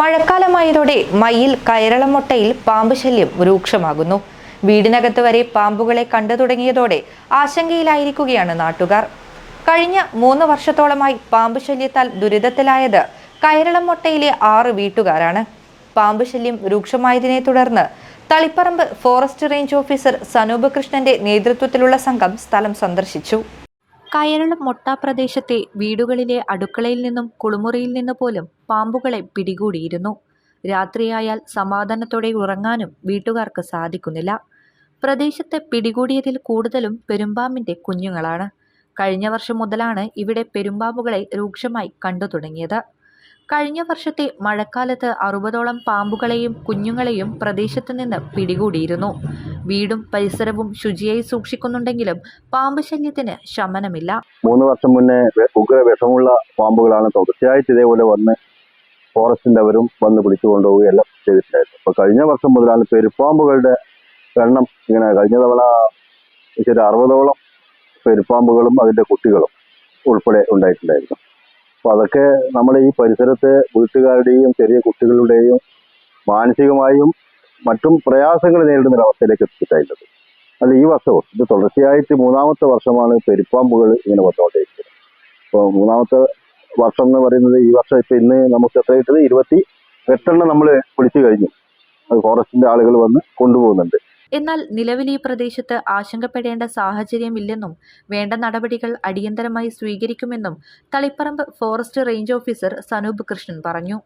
മഴക്കാലമായതോടെ മയിൽ കയറളമൊട്ടയിൽ പാമ്പ് ശല്യം രൂക്ഷമാകുന്നു. വീടിനകത്ത് വരെ പാമ്പുകളെ കണ്ടു തുടങ്ങിയതോടെ ആശങ്കയിലായിരിക്കുകയാണ് നാട്ടുകാർ. കഴിഞ്ഞ മൂന്ന് വർഷത്തോളമായി പാമ്പ് ശല്യത്താൽ ദുരിതത്തിലായത് കയറളമൊട്ടയിലെ ആറ് വീട്ടുകാരാണ്. പാമ്പ് ശല്യം രൂക്ഷമായതിനെ തുടർന്ന് Taliparamba forest range officer Sanoop കൃഷ്ണന്റെ നേതൃത്വത്തിലുള്ള സംഘം സ്ഥലം സന്ദർശിച്ചു. കയറളം മൊട്ട പ്രദേശത്തെ വീടുകളിലെ അടുക്കളയിൽ നിന്നും കുളിമുറിയിൽ നിന്ന് പോലും പാമ്പുകളെ പിടികൂടിയിരുന്നു. രാത്രിയായാൽ സമാധാനത്തോടെ ഉറങ്ങാനും വീട്ടുകാർക്ക് സാധിക്കുന്നില്ല. പ്രദേശത്തെ പിടികൂടിയതിൽ കൂടുതലും പെരുമ്പാമ്പിന്റെ കുഞ്ഞുങ്ങളാണ്. കഴിഞ്ഞ വർഷം മുതലാണ് ഇവിടെ പെരുമ്പാമ്പുകളെ രൂക്ഷമായി കണ്ടു തുടങ്ങിയത് കഴിഞ്ഞ വർഷത്തെ മഴക്കാലത്ത് അറുപതോളം പാമ്പുകളെയും കുഞ്ഞുങ്ങളെയും പ്രദേശത്ത് നിന്ന് പിടികൂടിയിരുന്നു. വീടും പരിസരവും ശുചിയായി സൂക്ഷിക്കുന്നുണ്ടെങ്കിലും പാമ്പ് ശല്യത്തിന് ശമനമില്ല. മൂന്ന് വർഷം മുന്നേ ഉഗ്ര വിഷമുള്ള പാമ്പുകളാണ് തുടർച്ചയായിട്ട് ഇതേപോലെ വന്ന് ഫോറസ്റ്റിന്റെ അവരും വന്ന് പിടിച്ചു കൊണ്ടുപോവുകയും എല്ലാം ചെയ്തിട്ടുണ്ടായിരുന്നു. അപ്പൊ കഴിഞ്ഞ വർഷം മുതലാണ് പെരുപ്പാമ്പുകളുടെ എണ്ണം ഇങ്ങനെ കഴിഞ്ഞ തവണ ശരി അറുപതോളം പെരുപ്പാമ്പുകളും അതിന്റെ കുട്ടികളും ഉൾപ്പെടെ ഉണ്ടായിട്ടുണ്ടായിരുന്നു. അപ്പൊ അതൊക്കെ നമ്മൾ ഈ പരിസരത്തെ വീട്ടുകാരുടെയും ചെറിയ കുട്ടികളുടെയും മാനസികമായും മറ്റും പ്രയാസങ്ങൾ നേരിടുന്ന ഒരു അവസ്ഥയിലേക്ക് എത്തിച്ചിട്ടുള്ളത് അല്ല ഈ വർഷവും ഇത് തുടർച്ചയായിട്ട് മൂന്നാമത്തെ വർഷമാണ് പെരുപ്പാമ്പുകൾ ഇങ്ങനെ വന്നുകൊണ്ടിരിക്കുന്നത് അപ്പോൾ മൂന്നാമത്തെ വർഷം എന്ന് പറയുന്നത് ഈ വർഷം ഇപ്പൊ ഇന്ന് നമുക്ക് എത്ര കിട്ടുന്നത് ഇരുപത്തി എട്ടെണ്ണം നമ്മൾ പിടിച്ചു കഴിഞ്ഞു. അത് ഫോറസ്റ്റിന്റെ ആളുകൾ വന്ന് കൊണ്ടുപോകുന്നുണ്ട്. എന്നാൽ നിലവിൽ ഈ പ്രദേശത്ത് ആശങ്കപ്പെടേണ്ട സാഹചര്യമില്ലെന്നും വേണ്ട നടപടികൾ അടിയന്തരമായി സ്വീകരിക്കുമെന്നും Taliparamba forest range officer Sanoop Krishnan പറഞ്ഞു.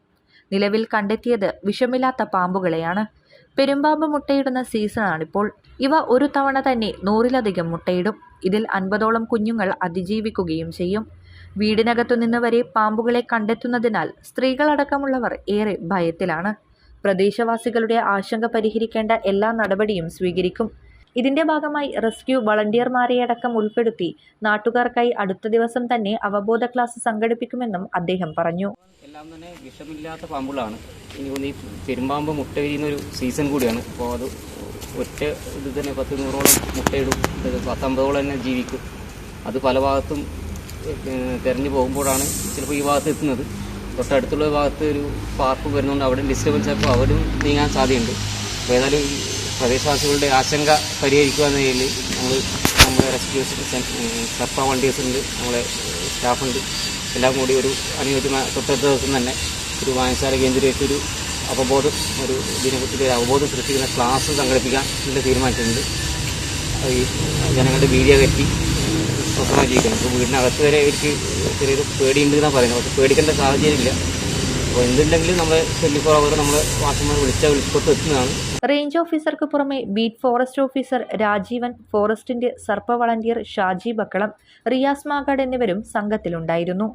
നിലവിൽ കണ്ടെത്തിയത് വിഷമില്ലാത്ത പാമ്പുകളെയാണ്. പെരുമ്പാമ്പ് മുട്ടയിടുന്ന സീസണാണിപ്പോൾ. ഇവ ഒരു തവണ തന്നെ നൂറിലധികം മുട്ടയിടും. ഇതിൽ അൻപതോളം കുഞ്ഞുങ്ങൾ അതിജീവിക്കുകയും ചെയ്യും. വീടിനകത്തു നിന്ന് വരെ പാമ്പുകളെ കണ്ടെത്തുന്നതിനാൽ സ്ത്രീകളടക്കമുള്ളവർ ഏറെ ഭയത്തിലാണ്. പ്രദേശവാസികളുടെ ആശങ്ക പരിഹരിക്കേണ്ട എല്ലാ നടപടിയും സ്വീകരിക്കും. ഇതിന്റെ ഭാഗമായി റെസ്ക്യൂ വളണ്ടിയർമാരെ അടക്കം ഉൾപ്പെടുത്തി നാട്ടുകാർക്കായി അടുത്ത ദിവസം തന്നെ അവബോധ ക്ലാസ് സംഘടിപ്പിക്കുമെന്നും അദ്ദേഹം പറഞ്ഞു. എല്ലാം തന്നെ വിഷമില്ലാത്ത പാമ്പുകളാണ്. ഇനി പെരുമ്പാമ്പ് മുട്ട വിരിയുന്ന ഒരു സീസൺ കൂടിയാണ്. അപ്പോൾ അത് ഒറ്റ ഇത് തന്നെ പത്ത് നൂറോളം മുട്ടയിടും. പത്തമ്പതോളം തന്നെ ജീവിക്കും. അത് പല ഭാഗത്തും തെരഞ്ഞു പോകുമ്പോഴാണ് ചിലപ്പോൾ ഈ ഭാഗത്ത് എത്തുന്നത്. തൊട്ടടുത്തുള്ള ഭാഗത്ത് ഒരു പാർക്ക് വരുന്നുണ്ട്. അവിടെ ഡിസ്റ്റർബൻസ് ആയപ്പോൾ അവരും നീങ്ങാൻ സാധ്യതയുണ്ട്. അപ്പോൾ ഏതായാലും പ്രദേശവാസികളുടെ ആശങ്ക പരിഹരിക്കുക എന്ന നിലയിൽ നമ്മൾ നമ്മുടെ റെസ്ക്യൂ സർപ്പ വണ്ടീഴ്സുണ്ട് നമ്മളെ സ്റ്റാഫുണ്ട് എല്ലാം കൂടി ഒരു അനുയോജ്യമായ തൊട്ടടുത്ത ദിവസം തന്നെ ഒരു വായനശാല കേന്ദ്രീകരിച്ച് ഒരു അവബോധം ഒരു ഇതിനെക്കുറിച്ച് ഒരു അവബോധം സൃഷ്ടിക്കുന്ന ക്ലാസ് സംഘടിപ്പിക്കാൻ തീരുമാനിച്ചിട്ടുണ്ട്. ഈ ജനങ്ങളുടെ വീഡിയോ കെട്ടി ജീവിക്കണം ഇപ്പോൾ വീടിനകത്ത് വരെ ഇവർക്ക് ചെറിയൊരു പേടിയുണ്ട് എന്നാണ് പറയുന്നത്. പക്ഷേ പേടിക്കേണ്ട സാഹചര്യമില്ല. അപ്പോൾ എന്തുണ്ടെങ്കിലും നമ്മളെ ട്വന്റി ഫോർ അവർ നമ്മളെ വാസന്മാർ വിളിച്ചാൽ വിളിച്ചിട്ട് എത്തുന്നതാണ്. റേഞ്ച് ഓഫീസർക്ക് പുറമെ ബീറ്റ് ഫോറസ്റ്റ് ഓഫീസർ രാജീവൻ ഫോറസ്റ്റിന്റെ സർപ്പ വളണ്ടിയർ ഷാജി ബക്കളം റിയാസ് മാഗാഡ് എന്നിവരും സംഘത്തിലുണ്ടായിരുന്നു.